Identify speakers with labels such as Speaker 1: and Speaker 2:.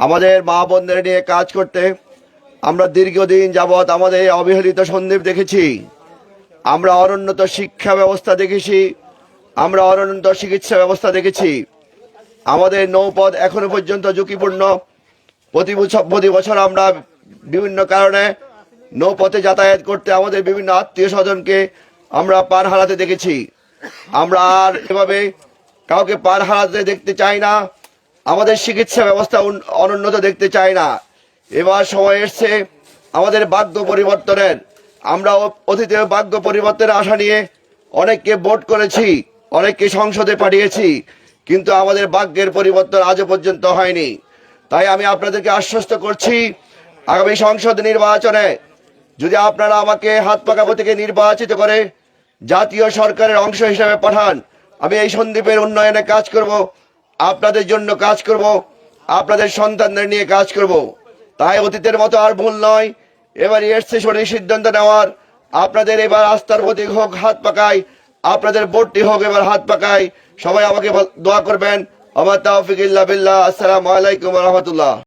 Speaker 1: আমাদের মা বোনদের নিয়ে কাজ করতে আমরা দীর্ঘদিন যাবৎ আমাদের অবহেলিত সন্দীপ দেখেছি। আমরা অনুন্নত শিক্ষা ব্যবস্থা দেখেছি। আমরা অনুন্নত চিকিৎসা ব্যবস্থা দেখেছি। আমাদের নৌপথ এখনও পর্যন্ত ঝুঁকিপূর্ণ। প্রতি বছর প্রতি বছর আমরা বিভিন্ন কারণে নৌপথে যাতায়াত করতে আমাদের বিভিন্ন আত্মীয় স্বজনকে আমরা পার হারাতে দেখেছি। আমরা আর এভাবে কাউকে পার হারাতে দেখতে চাই না। আমাদের চিকিৎসা ব্যবস্থা অনুন্নত দেখতে চাই না। এবার সময় এসছে আমাদের ভাগ্য পরিবর্তনের। আমরা অতীতে ভাগ্য পরিবর্তনের আশা নিয়ে অনেককে ভোট করেছি, অনেককে সংসদে পাঠিয়েছি, কিন্তু আমাদের বাক্যের পরিবর্তন আজও পর্যন্ত হয়নি। তাই আমি আপনাদেরকে আশ্বস্ত করছি, আগামী সংসদ নির্বাচনে যদি আপনারা আমাকে হাত পাকাবো থেকে নির্বাচিত করে জাতীয় সরকারের অংশ হিসেবে পাঠান, আমি এই সন্দীপের উন্নয়নে কাজ করব। আপনাদের জন্য কাজ করব, আপনাদের সন্তানদের নিয়ে কাজ করব। তাই অতীতের মতো আর ভুল নয়। এবার এসছে সঠিক সিদ্ধান্ত নেওয়ার। আপনাদের এবার আস্থার প্রতীক হোক, হাত পাকায় আপনাদের বোর্ডটি হোক, এবার হাত পাকায় সবাই আমাকে দোয়া করবেন। আমার ইল্লা বিল্লাহ। আসসালামু আলাইকুম রহমতুল্লাহ।